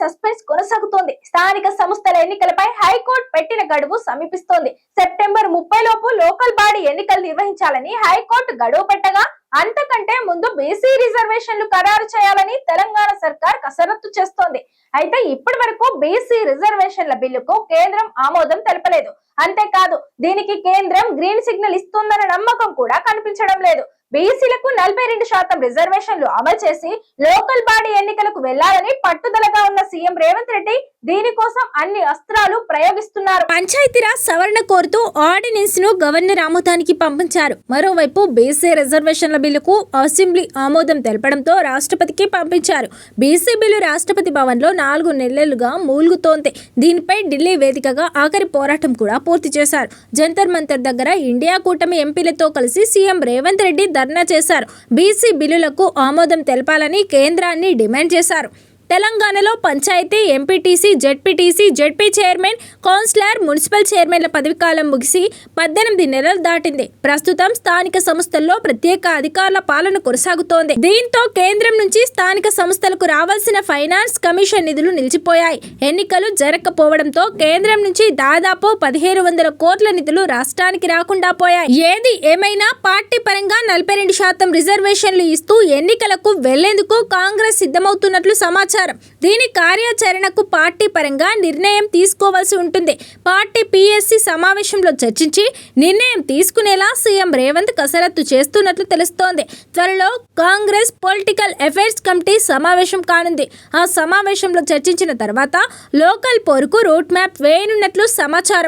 Suspense కొనసాగుతోంది. స్థానిక సంస్థల ఎన్నికలపై హైకోర్టు పెట్టిన గడువు సమీపిస్తోంది. సెప్టెంబర్ ముప్పై లోపు లోకల్ బాడీ ఎన్నికలు నిర్వహించాలని హైకోర్టు గడువు పెట్టగా అంతకంటే ముందు బీసీ రిజర్వేషన్లు ఖరారు చేయాలని తెలంగాణ సర్కార్ కసరత్తు చేస్తోంది. అయితే ఇప్పటి వరకు బీసీ రిజర్వేషన్ల బిల్లుకు కేంద్రం ఆమోదం తెలపలేదు. అంతేకాదు దీనికి కేంద్రం గ్రీన్ సిగ్నల్ ఇస్తుందన్న నమ్మకం కూడా కనిపించడం లేదు. బీసీలకు నలభై రెండు శాతం రిజర్వేషన్లు అమలు చేసి లోకల్ బాడీ ఎన్నికలకు వెళ్ళాలని పట్టుదలగా ఉన్న సీఎం రేవంత్ రెడ్డి దీనికోసం అన్ని అస్త్రాలు ప్రయోగిస్తున్నారు? పంచాయతీరాజ్ సవరణ కోరుతూ ఆర్డినెన్స్ను గవర్నర్ ఆమోదానికి పంపించారు. మరోవైపు బీసీ రిజర్వేషన్ల బిల్లుకు అసెంబ్లీ ఆమోదం తెలపడంతో రాష్ట్రపతికి పంపించారు. బీసీ బిల్లు రాష్ట్రపతి భవన్లో నాలుగు నెలలుగా మూలుగుతోంది. దీనిపై ఢిల్లీ వేదికగా ఆఖరి పోరాటం కూడా పూర్తి చేశారు. జంతర్ మంతర్ దగ్గర ఇండియా కూటమి ఎంపీలతో కలిసి సీఎం రేవంత్ రెడ్డి ధర్నా చేశారు. బీసీ బిల్లులకు ఆమోదం తెలపాలని కేంద్రాన్ని డిమాండ్ చేశారు. తెలంగాణలో panchayat MPTC ZPTC ZP chairman councillor municipal చైర్మన్ల పదవికాలం ముగిసి పద్దెనిమిది నెలలు దాటింది. ప్రస్తుతం స్థానిక సంస్థల్లో ప్రత్యేక అధికారుల పాలన కొనసాగుతోంది. దీంతో కేంద్రం నుంచి స్థానిక సంస్థలకు రావాల్సిన ఫైనాన్స్ కమిషన్ నిధులు నిలిచిపోయాయి. ఎన్నికలు జరగకపోవడంతో కేంద్రం నుంచి దాదాపు పదిహేను వందల కోట్ల నిధులు రాష్ట్రానికి రాకుండా పోయాయి. ఏది ఏమైనా పార్టీ పరంగా నలభై రెండు శాతం రిజర్వేషన్లు ఇస్తూ ఎన్నికలకు వెళ్ళేందుకు కాంగ్రెస్ సిద్ధమవుతున్నట్లు సమాచారం దీని కార్యాచరణకు పార్టీ పరంగా నిర్ణయం తీసుకోవాల్సి ఉంటుంది. పార్టీ పిఎస్సి సమావేశంలో చర్చించి నిర్ణయం తీసుకునేలా సీఎం రేవంత్ కసరత్తు చేస్తున్నట్లు తెలుస్తోంది. త్వరలో కాంగ్రెస్ పొలిటికల్ అఫైర్స్ కమిటీ సమావేశం కానుంది. ఆ సమావేశంలో చర్చించిన తర్వాత లోకల్ పోరుకు రూట్ మ్యాప్ వేయనున్నట్లు సమాచారం